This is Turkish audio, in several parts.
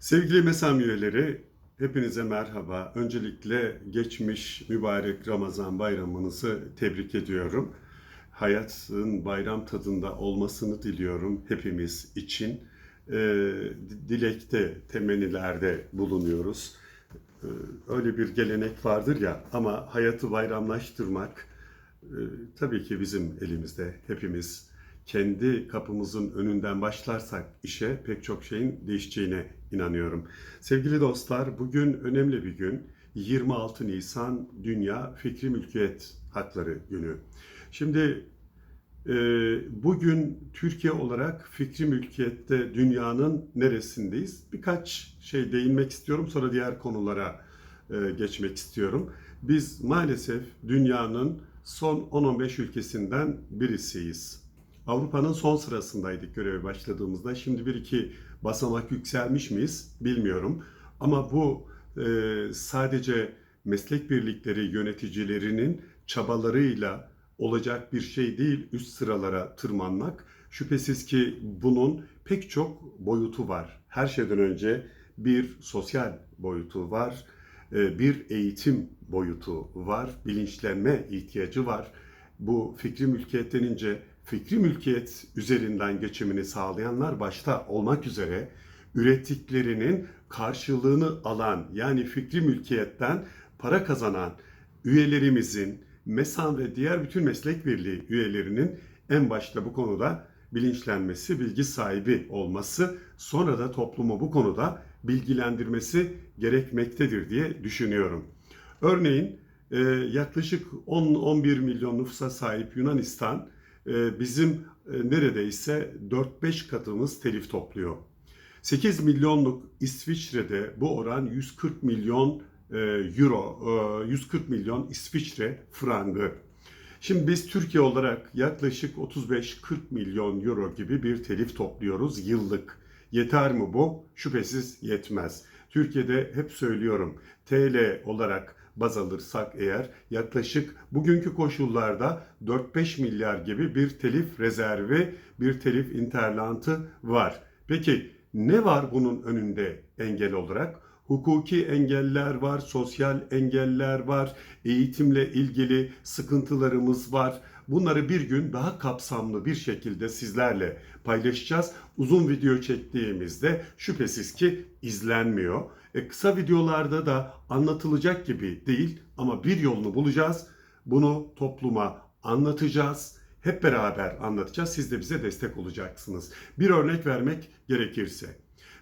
Sevgili MESAM üyeleri, hepinize merhaba. Öncelikle geçmiş mübarek Ramazan bayramınızı tebrik ediyorum. Hayatın bayram tadında olmasını diliyorum hepimiz için. Ee, dilekte, temennilerde bulunuyoruz. Ee, öyle bir gelenek vardır ya ama hayatı bayramlaştırmak e, tabii ki bizim elimizde. Hepimiz kendi kapımızın önünden başlarsak işe pek çok şeyin değişeceğine inanıyorum. Sevgili dostlar, bugün önemli bir gün. 26 Nisan Dünya Fikri Mülkiyet Hakları Günü. Şimdi e, bugün Türkiye olarak fikri mülkiyette dünyanın neresindeyiz? Birkaç şey değinmek istiyorum, sonra diğer konulara e, geçmek istiyorum. Biz maalesef dünyanın son 10-15 ülkesinden birisiyiz. Avrupa'nın son sırasındaydık göreve başladığımızda. Şimdi bir iki basamak yükselmiş miyiz bilmiyorum. Ama bu e, sadece meslek birlikleri yöneticilerinin çabalarıyla olacak bir şey değil üst sıralara tırmanmak. Şüphesiz ki bunun pek çok boyutu var. Her şeyden önce bir sosyal boyutu var, e, bir eğitim boyutu var, bilinçlenme ihtiyacı var. Bu fikri mülkiyet denince fikri mülkiyet üzerinden geçimini sağlayanlar başta olmak üzere ürettiklerinin karşılığını alan yani fikri mülkiyetten para kazanan üyelerimizin, MESAN ve diğer bütün meslek birliği üyelerinin en başta bu konuda bilinçlenmesi, bilgi sahibi olması, sonra da toplumu bu konuda bilgilendirmesi gerekmektedir diye düşünüyorum. Örneğin e, yaklaşık 10-11 milyon nüfusa sahip Yunanistan bizim e, neredeyse 4-5 katımız telif topluyor. 8 milyonluk İsviçre'de bu oran 140 milyon e, euro, 140 milyon İsviçre frangı. Şimdi biz Türkiye olarak yaklaşık 35-40 milyon euro gibi bir telif topluyoruz yıllık. Yeter mi bu? Şüphesiz yetmez. Türkiye'de hep söylüyorum TL olarak baz alırsak eğer yaklaşık bugünkü koşullarda 4-5 milyar gibi bir telif rezervi, bir telif interlantı var. Peki ne var bunun önünde engel olarak? Hukuki engeller var, sosyal engeller var, eğitimle ilgili sıkıntılarımız var. Bunları bir gün daha kapsamlı bir şekilde sizlerle paylaşacağız. Uzun video çektiğimizde şüphesiz ki izlenmiyor. E, kısa videolarda da anlatılacak gibi değil ama bir yolunu bulacağız. Bunu topluma anlatacağız. Hep beraber anlatacağız. Siz de bize destek olacaksınız. Bir örnek vermek gerekirse.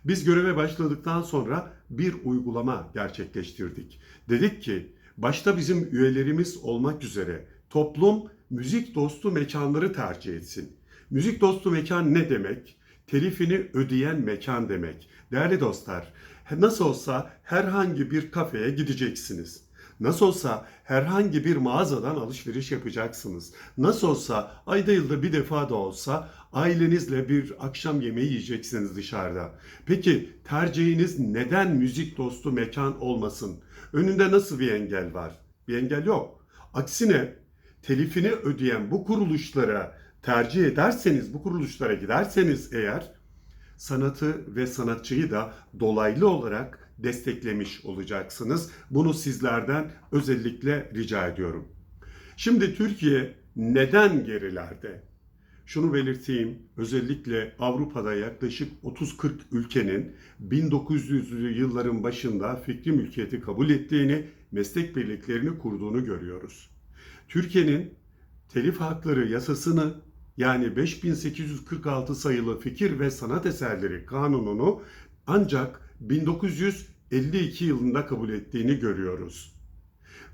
Biz göreve başladıktan sonra bir uygulama gerçekleştirdik. Dedik ki başta bizim üyelerimiz olmak üzere toplum müzik dostu mekanları tercih etsin. Müzik dostu mekan ne demek? Telifini ödeyen mekan demek. Değerli dostlar, nasıl olsa herhangi bir kafeye gideceksiniz. Nasıl olsa herhangi bir mağazadan alışveriş yapacaksınız. Nasıl olsa ayda yılda bir defa da olsa ailenizle bir akşam yemeği yiyeceksiniz dışarıda. Peki tercihiniz neden müzik dostu mekan olmasın? Önünde nasıl bir engel var? Bir engel yok. Aksine telifini ödeyen bu kuruluşlara tercih ederseniz, bu kuruluşlara giderseniz eğer sanatı ve sanatçıyı da dolaylı olarak desteklemiş olacaksınız. Bunu sizlerden özellikle rica ediyorum. Şimdi Türkiye neden gerilerde? Şunu belirteyim, özellikle Avrupa'da yaklaşık 30-40 ülkenin 1900'lü yılların başında fikri mülkiyeti kabul ettiğini, meslek birliklerini kurduğunu görüyoruz. Türkiye'nin telif hakları yasasını yani 5846 sayılı fikir ve sanat eserleri kanununu ancak 1952 yılında kabul ettiğini görüyoruz.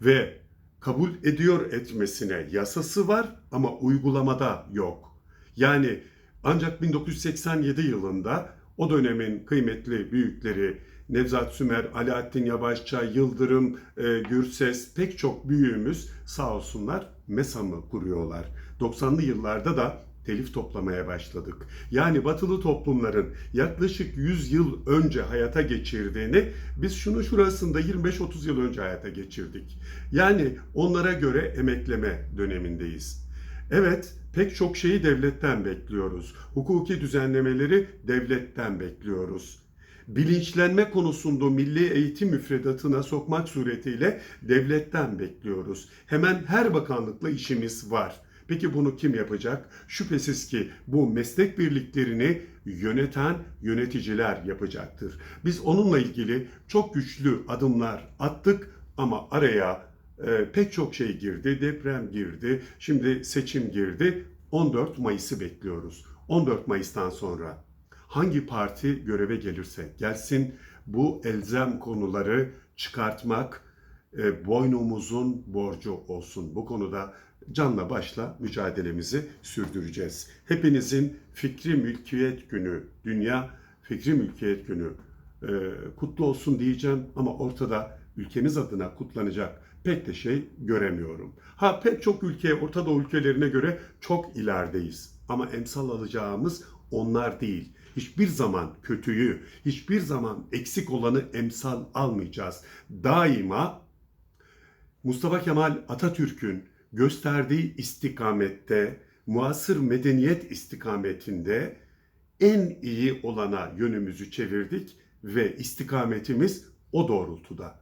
Ve kabul ediyor etmesine yasası var ama uygulamada yok. Yani ancak 1987 yılında o dönemin kıymetli büyükleri Nevzat Sümer, Alaaddin Yavaşça, Yıldırım, e, Gürses pek çok büyüğümüz sağ olsunlar MESAM'ı kuruyorlar. 90'lı yıllarda da telif toplamaya başladık. Yani batılı toplumların yaklaşık 100 yıl önce hayata geçirdiğini biz şunu şurasında 25-30 yıl önce hayata geçirdik. Yani onlara göre emekleme dönemindeyiz. Evet, pek çok şeyi devletten bekliyoruz. Hukuki düzenlemeleri devletten bekliyoruz. bilinçlenme konusunda milli eğitim müfredatına sokmak suretiyle devletten bekliyoruz. Hemen her bakanlıkla işimiz var. Peki bunu kim yapacak? Şüphesiz ki bu meslek birliklerini yöneten yöneticiler yapacaktır. Biz onunla ilgili çok güçlü adımlar attık ama araya e, pek çok şey girdi. Deprem girdi, şimdi seçim girdi. 14 Mayıs'ı bekliyoruz. 14 Mayıs'tan sonra hangi parti göreve gelirse gelsin bu elzem konuları çıkartmak e, boynumuzun borcu olsun. Bu konuda canla başla mücadelemizi sürdüreceğiz. Hepinizin Fikri Mülkiyet Günü, Dünya Fikri Mülkiyet Günü e, kutlu olsun diyeceğim ama ortada ülkemiz adına kutlanacak pek de şey göremiyorum. Ha pek çok ülke, Orta Doğu ülkelerine göre çok ilerideyiz. Ama emsal alacağımız onlar değil. Hiçbir zaman kötüyü, hiçbir zaman eksik olanı emsal almayacağız. Daima Mustafa Kemal Atatürk'ün gösterdiği istikamette, muasır medeniyet istikametinde en iyi olana yönümüzü çevirdik ve istikametimiz o doğrultuda.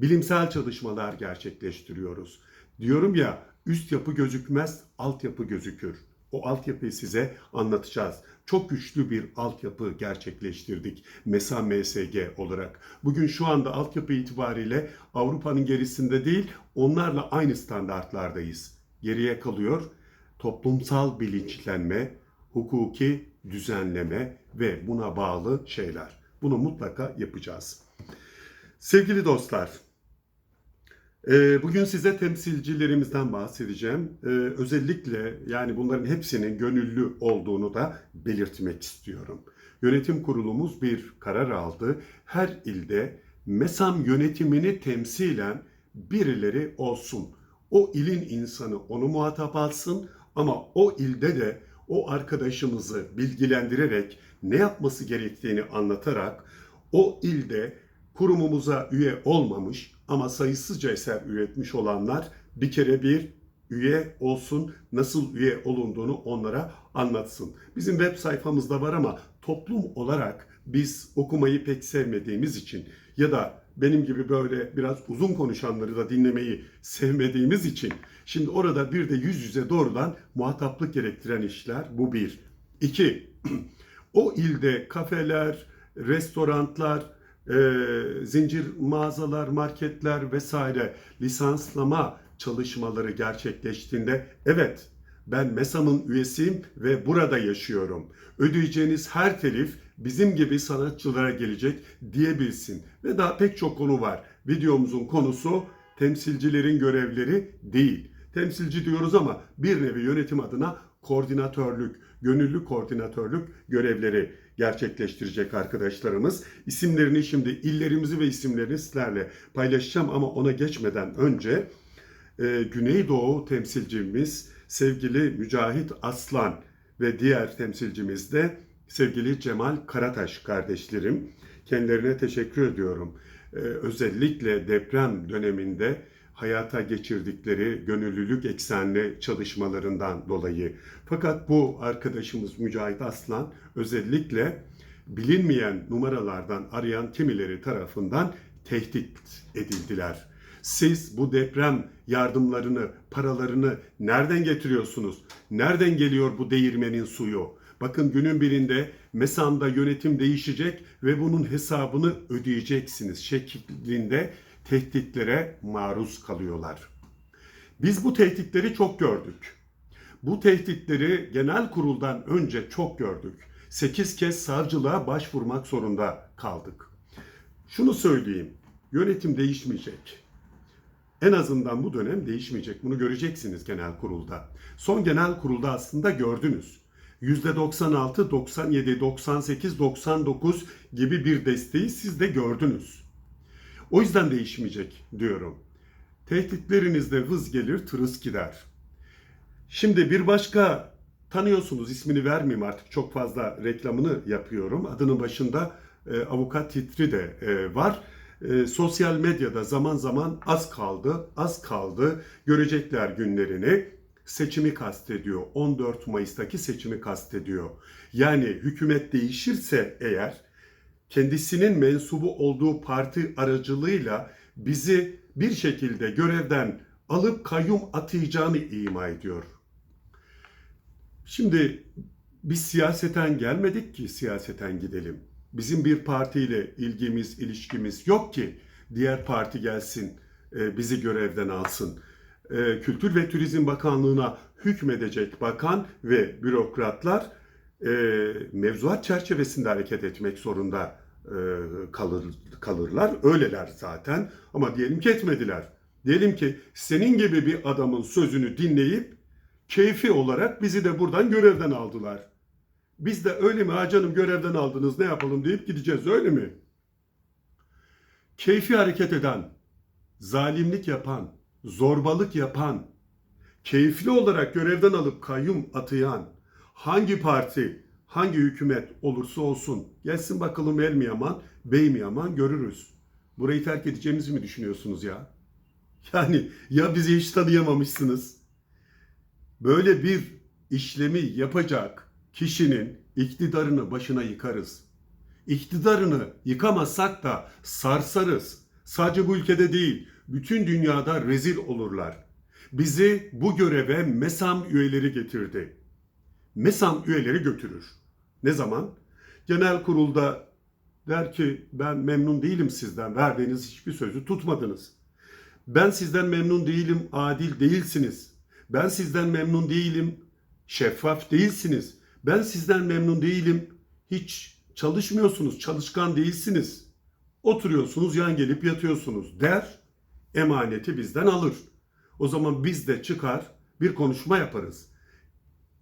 Bilimsel çalışmalar gerçekleştiriyoruz. Diyorum ya üst yapı gözükmez, altyapı gözükür. O altyapıyı size anlatacağız. Çok güçlü bir altyapı gerçekleştirdik MESA MSG olarak. Bugün şu anda altyapı itibariyle Avrupa'nın gerisinde değil, onlarla aynı standartlardayız. Geriye kalıyor toplumsal bilinçlenme, hukuki düzenleme ve buna bağlı şeyler. Bunu mutlaka yapacağız. Sevgili dostlar, bugün size temsilcilerimizden bahsedeceğim. E, Özellikle yani bunların hepsinin gönüllü olduğunu da belirtmek istiyorum. Yönetim kurulumuz bir karar aldı. Her ilde MESAM yönetimini temsilen birileri olsun. O ilin insanı onu muhatap alsın ama o ilde de o arkadaşımızı bilgilendirerek ne yapması gerektiğini anlatarak o ilde kurumumuza üye olmamış ama sayısızca eser üretmiş olanlar bir kere bir üye olsun, nasıl üye olunduğunu onlara anlatsın. Bizim web sayfamızda var ama toplum olarak biz okumayı pek sevmediğimiz için ya da benim gibi böyle biraz uzun konuşanları da dinlemeyi sevmediğimiz için şimdi orada bir de yüz yüze doğrudan muhataplık gerektiren işler bu bir. İki, o ilde kafeler, restoranlar, e, zincir mağazalar, marketler vesaire lisanslama çalışmaları gerçekleştiğinde evet ben MESAM'ın üyesiyim ve burada yaşıyorum. Ödeyeceğiniz her telif bizim gibi sanatçılara gelecek diyebilsin. Ve daha pek çok konu var. Videomuzun konusu temsilcilerin görevleri değil. Temsilci diyoruz ama bir nevi yönetim adına koordinatörlük, gönüllü koordinatörlük görevleri gerçekleştirecek arkadaşlarımız. İsimlerini şimdi illerimizi ve isimlerini sizlerle paylaşacağım ama ona geçmeden önce e, Güneydoğu temsilcimiz sevgili Mücahit Aslan ve diğer temsilcimiz de sevgili Cemal Karataş kardeşlerim. Kendilerine teşekkür ediyorum. E, özellikle deprem döneminde hayata geçirdikleri gönüllülük eksenli çalışmalarından dolayı. Fakat bu arkadaşımız Mücahit Aslan özellikle bilinmeyen numaralardan arayan kimileri tarafından tehdit edildiler. Siz bu deprem yardımlarını, paralarını nereden getiriyorsunuz? Nereden geliyor bu değirmenin suyu? Bakın günün birinde MESAM'da yönetim değişecek ve bunun hesabını ödeyeceksiniz şeklinde tehditlere maruz kalıyorlar. Biz bu tehditleri çok gördük. Bu tehditleri genel kuruldan önce çok gördük. 8 kez savcılığa başvurmak zorunda kaldık. Şunu söyleyeyim. Yönetim değişmeyecek. En azından bu dönem değişmeyecek. Bunu göreceksiniz genel kurulda. Son genel kurulda aslında gördünüz. %96, 97, 98, 99 gibi bir desteği siz de gördünüz. O yüzden değişmeyecek diyorum. Tehditlerinizde vız gelir, tırıs gider. Şimdi bir başka tanıyorsunuz ismini vermeyeyim artık çok fazla reklamını yapıyorum. Adının başında e, avukat titri de e, var. E, sosyal medyada zaman zaman az kaldı, az kaldı. Görecekler günlerini. Seçimi kastediyor. 14 Mayıs'taki seçimi kastediyor. Yani hükümet değişirse eğer kendisinin mensubu olduğu parti aracılığıyla bizi bir şekilde görevden alıp kayyum atayacağını ima ediyor. Şimdi biz siyaseten gelmedik ki siyaseten gidelim. Bizim bir partiyle ilgimiz, ilişkimiz yok ki diğer parti gelsin, e, bizi görevden alsın. E, Kültür ve Turizm Bakanlığı'na hükmedecek bakan ve bürokratlar e, mevzuat çerçevesinde hareket etmek zorunda e, kalır, kalırlar. Öyleler zaten ama diyelim ki etmediler. Diyelim ki senin gibi bir adamın sözünü dinleyip keyfi olarak bizi de buradan görevden aldılar. Biz de öyle mi ha canım görevden aldınız ne yapalım deyip gideceğiz öyle mi? Keyfi hareket eden, zalimlik yapan, zorbalık yapan, keyifli olarak görevden alıp kayyum atayan hangi parti, hangi hükümet olursa olsun gelsin bakalım el mi yaman, bey mi yaman görürüz. Burayı terk edeceğimizi mi düşünüyorsunuz ya? Yani ya bizi hiç tanıyamamışsınız. Böyle bir işlemi yapacak kişinin iktidarını başına yıkarız. İktidarını yıkamazsak da sarsarız. Sadece bu ülkede değil, bütün dünyada rezil olurlar. Bizi bu göreve MESAM üyeleri getirdi. MESAM üyeleri götürür. Ne zaman? Genel kurulda der ki ben memnun değilim sizden verdiğiniz hiçbir sözü tutmadınız. Ben sizden memnun değilim, adil değilsiniz. Ben sizden memnun değilim, şeffaf değilsiniz. Ben sizden memnun değilim, hiç çalışmıyorsunuz, çalışkan değilsiniz. Oturuyorsunuz, yan gelip yatıyorsunuz der, emaneti bizden alır. O zaman biz de çıkar, bir konuşma yaparız.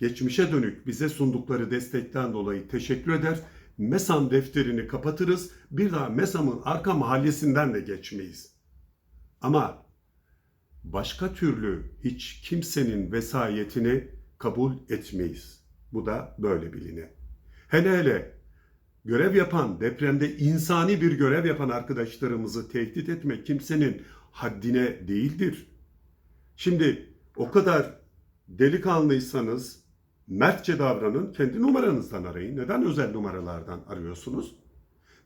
Geçmişe dönük bize sundukları destekten dolayı teşekkür eder. MESAM defterini kapatırız. Bir daha MESAM'ın arka mahallesinden de geçmeyiz. Ama başka türlü hiç kimsenin vesayetini kabul etmeyiz. Bu da böyle biline. Hele hele görev yapan, depremde insani bir görev yapan arkadaşlarımızı tehdit etmek kimsenin haddine değildir. Şimdi o kadar delikanlıysanız mertçe davranın, kendi numaranızdan arayın. Neden özel numaralardan arıyorsunuz?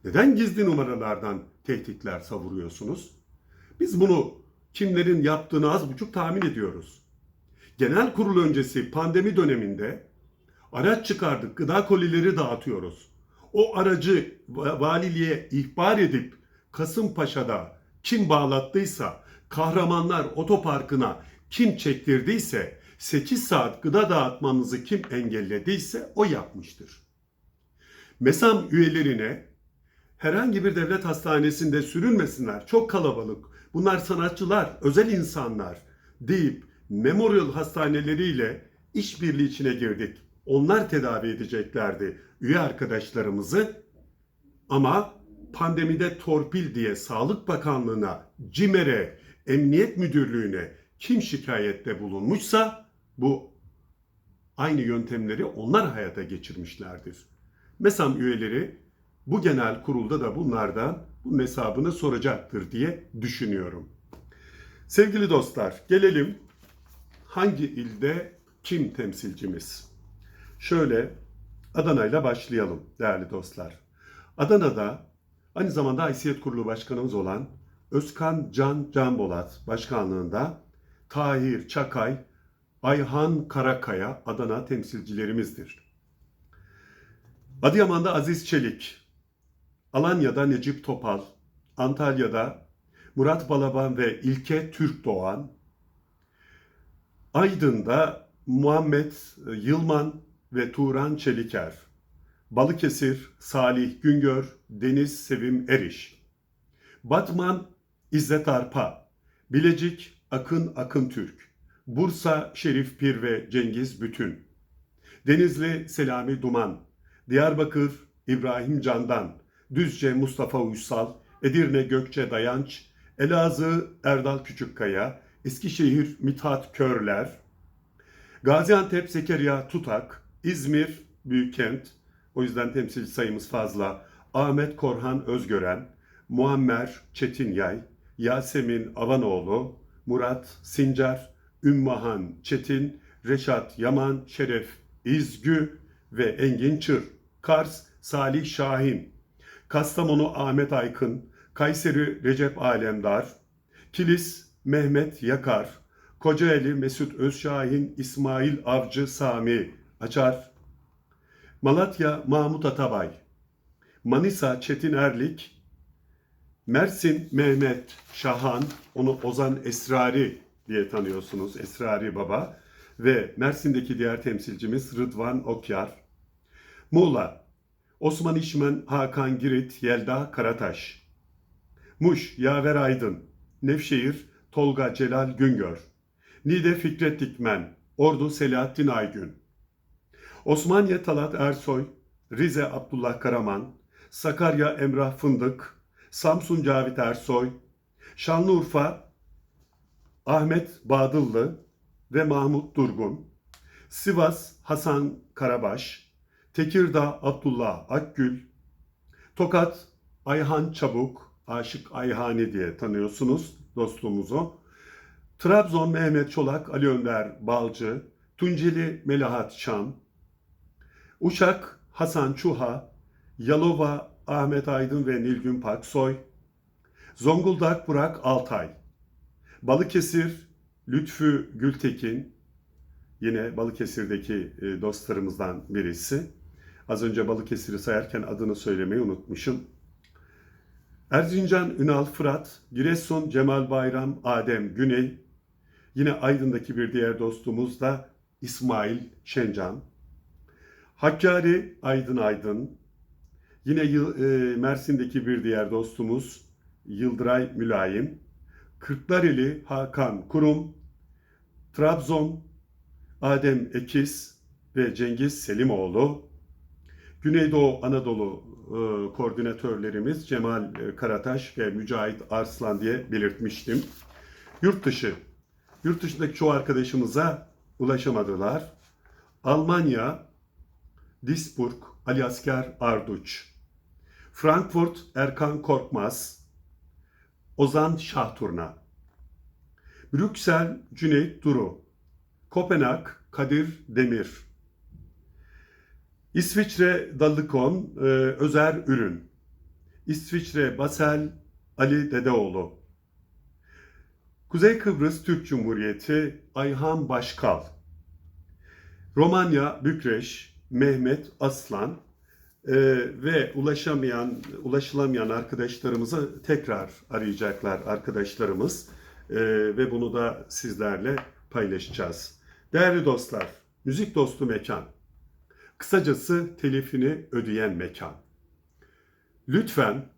Neden gizli numaralardan tehditler savuruyorsunuz? Biz bunu kimlerin yaptığını az buçuk tahmin ediyoruz. Genel kurul öncesi pandemi döneminde araç çıkardık, gıda kolileri dağıtıyoruz. O aracı valiliğe ihbar edip Kasımpaşa'da kim bağlattıysa, Kahramanlar Otoparkı'na kim çektirdiyse, 8 saat gıda dağıtmamızı kim engellediyse o yapmıştır. MESAM üyelerine herhangi bir devlet hastanesinde sürünmesinler, çok kalabalık, bunlar sanatçılar, özel insanlar deyip memorial hastaneleriyle işbirliği içine girdik. Onlar tedavi edeceklerdi üye arkadaşlarımızı ama pandemide torpil diye Sağlık Bakanlığı'na, CİMER'e, Emniyet Müdürlüğü'ne kim şikayette bulunmuşsa bu aynı yöntemleri onlar hayata geçirmişlerdir. MESAM üyeleri bu genel kurulda da bunlardan bunun hesabını soracaktır diye düşünüyorum. Sevgili dostlar, gelelim hangi ilde kim temsilcimiz? Şöyle Adana ile başlayalım değerli dostlar. Adana'da aynı zamanda Haysiyet Kurulu Başkanımız olan Özkan Can Canbolat başkanlığında Tahir Çakay, Ayhan Karakaya Adana temsilcilerimizdir. Adıyaman'da Aziz Çelik, Alanya'da Necip Topal, Antalya'da Murat Balaban ve İlke Türk Doğan, Aydın'da Muhammed Yılman ve Turan Çeliker, Balıkesir Salih Güngör, Deniz Sevim Eriş, Batman İzzet Arpa, Bilecik Akın Akın Türk, Bursa Şerif Pir ve Cengiz Bütün, Denizli Selami Duman, Diyarbakır İbrahim Candan, Düzce Mustafa Uysal, Edirne Gökçe Dayanç, Elazığ Erdal Küçükkaya, Eskişehir Mithat Körler, Gaziantep Zekeriya Tutak, İzmir Büyükkent, o yüzden temsilci sayımız fazla, Ahmet Korhan Özgören, Muammer Çetinyay, Yasemin Avanoğlu, Murat Sincar, Ümmahan Çetin, Reşat Yaman, Şeref İzgü ve Engin Çır, Kars Salih Şahin, Kastamonu Ahmet Aykın, Kayseri Recep Alemdar, Kilis Mehmet Yakar, Kocaeli Mesut Özşahin, İsmail Avcı Sami Açar, Malatya Mahmut Atabay, Manisa Çetin Erlik, Mersin Mehmet Şahan, onu Ozan Esrari diye tanıyorsunuz, Esrari Baba ve Mersin'deki diğer temsilcimiz Rıdvan Okyar. Muğla, Osman İşmen, Hakan Girit, Yelda Karataş. Muş, Yaver Aydın, Nevşehir, Tolga Celal Güngör. Niğde Fikret Dikmen, Ordu Selahattin Aygün. Osmaniye Talat Ersoy, Rize Abdullah Karaman, Sakarya Emrah Fındık, Samsun Cavit Ersoy, Şanlıurfa Ahmet Badıllı ve Mahmut Durgun, Sivas Hasan Karabaş, Tekirdağ Abdullah Akgül, Tokat Ayhan Çabuk, Aşık Ayhani diye tanıyorsunuz dostluğumuzu. Trabzon Mehmet Çolak, Ali Önder Balcı, Tunceli Melahat Şan, Uşak Hasan Çuha, Yalova Ahmet Aydın ve Nilgün Paksoy, Zonguldak Burak Altay, Balıkesir Lütfü Gültekin, yine Balıkesir'deki e, dostlarımızdan birisi. Az önce Balıkesir'i sayarken adını söylemeyi unutmuşum. Erzincan Ünal Fırat, Giresun Cemal Bayram Adem Güney, yine Aydın'daki bir diğer dostumuz da İsmail Şencan. Hakkari Aydın Aydın, yine e, Mersin'deki bir diğer dostumuz Yıldıray Mülayim, Kırklareli Hakan Kurum, Trabzon Adem Ekiz ve Cengiz Selimoğlu, Güneydoğu Anadolu e, koordinatörlerimiz Cemal e, Karataş ve Mücahit Arslan diye belirtmiştim. Yurt dışı, yurt dışındaki çoğu arkadaşımıza ulaşamadılar. Almanya, Duisburg, Ali Asker Arduç, Frankfurt, Erkan Korkmaz, Ozan Şahturna, Brüksel, Cüneyt Duru, Kopenhag, Kadir Demir, İsviçre Dalıkon, e, Özer Ürün, İsviçre Basel, Ali Dedeoğlu, Kuzey Kıbrıs Türk Cumhuriyeti, Ayhan Başkal, Romanya, Bükreş, Mehmet Aslan e, ve ulaşamayan, ulaşılamayan arkadaşlarımızı tekrar arayacaklar arkadaşlarımız E, ve bunu da sizlerle paylaşacağız. Değerli dostlar, müzik dostu mekan. Kısacası telifini ödeyen mekan. Lütfen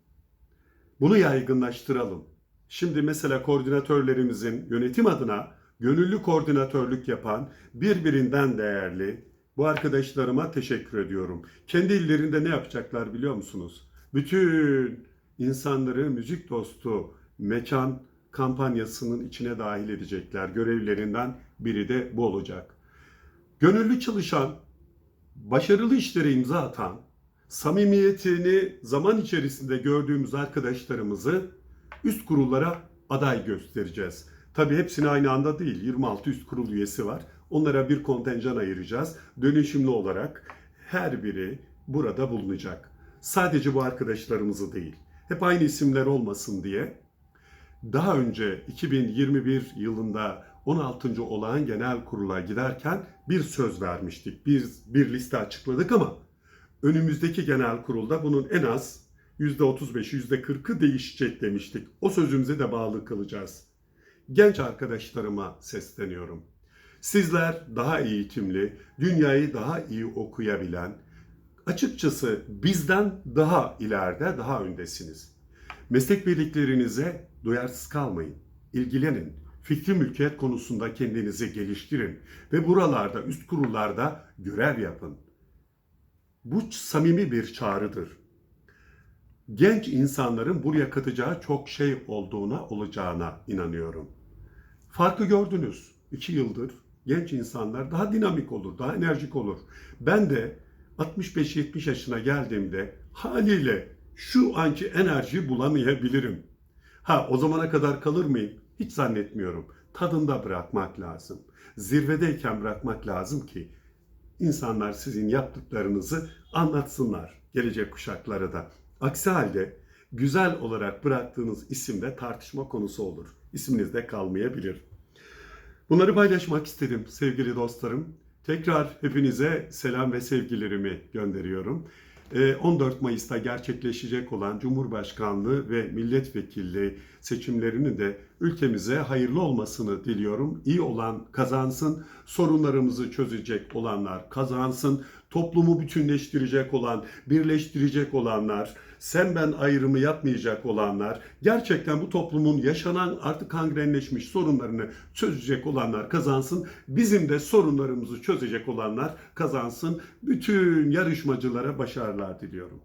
bunu yaygınlaştıralım. Şimdi mesela koordinatörlerimizin yönetim adına gönüllü koordinatörlük yapan birbirinden değerli bu arkadaşlarıma teşekkür ediyorum. Kendi illerinde ne yapacaklar biliyor musunuz? Bütün insanları müzik dostu mekan kampanyasının içine dahil edecekler. Görevlerinden biri de bu olacak. Gönüllü çalışan, başarılı işlere imza atan, samimiyetini zaman içerisinde gördüğümüz arkadaşlarımızı üst kurullara aday göstereceğiz. Tabii hepsini aynı anda değil. 26 üst kurul üyesi var. Onlara bir kontenjan ayıracağız. Dönüşümlü olarak her biri burada bulunacak. Sadece bu arkadaşlarımızı değil. Hep aynı isimler olmasın diye daha önce 2021 yılında 16. olağan genel kurula giderken bir söz vermiştik. Bir, bir liste açıkladık ama önümüzdeki genel kurulda bunun en az %35, %40'ı değişecek demiştik. O sözümüze de bağlı kalacağız. Genç arkadaşlarıma sesleniyorum. Sizler daha eğitimli, dünyayı daha iyi okuyabilen, açıkçası bizden daha ileride, daha öndesiniz. Meslek birliklerinize duyarsız kalmayın. İlgilenin. Fikri mülkiyet konusunda kendinizi geliştirin ve buralarda, üst kurullarda görev yapın. Bu samimi bir çağrıdır. Genç insanların buraya katacağı çok şey olduğuna, olacağına inanıyorum. Farkı gördünüz. İki yıldır genç insanlar daha dinamik olur, daha enerjik olur. Ben de 65-70 yaşına geldiğimde haliyle şu anki enerjiyi bulamayabilirim. Ha o zamana kadar kalır mıyım? Hiç zannetmiyorum. Tadında bırakmak lazım. Zirvedeyken bırakmak lazım ki insanlar sizin yaptıklarınızı anlatsınlar gelecek kuşaklara da. Aksi halde güzel olarak bıraktığınız isim de tartışma konusu olur. İsminizde kalmayabilir. Bunları paylaşmak istedim sevgili dostlarım. Tekrar hepinize selam ve sevgilerimi gönderiyorum. Ee, 14 Mayıs'ta gerçekleşecek olan Cumhurbaşkanlığı ve milletvekilliği seçimlerinin de ülkemize hayırlı olmasını diliyorum. İyi olan kazansın, sorunlarımızı çözecek olanlar kazansın, toplumu bütünleştirecek olan, birleştirecek olanlar, sen ben ayrımı yapmayacak olanlar, gerçekten bu toplumun yaşanan artık kangrenleşmiş sorunlarını çözecek olanlar kazansın. Bizim de sorunlarımızı çözecek olanlar kazansın. Bütün yarışmacılara başarılar diliyorum.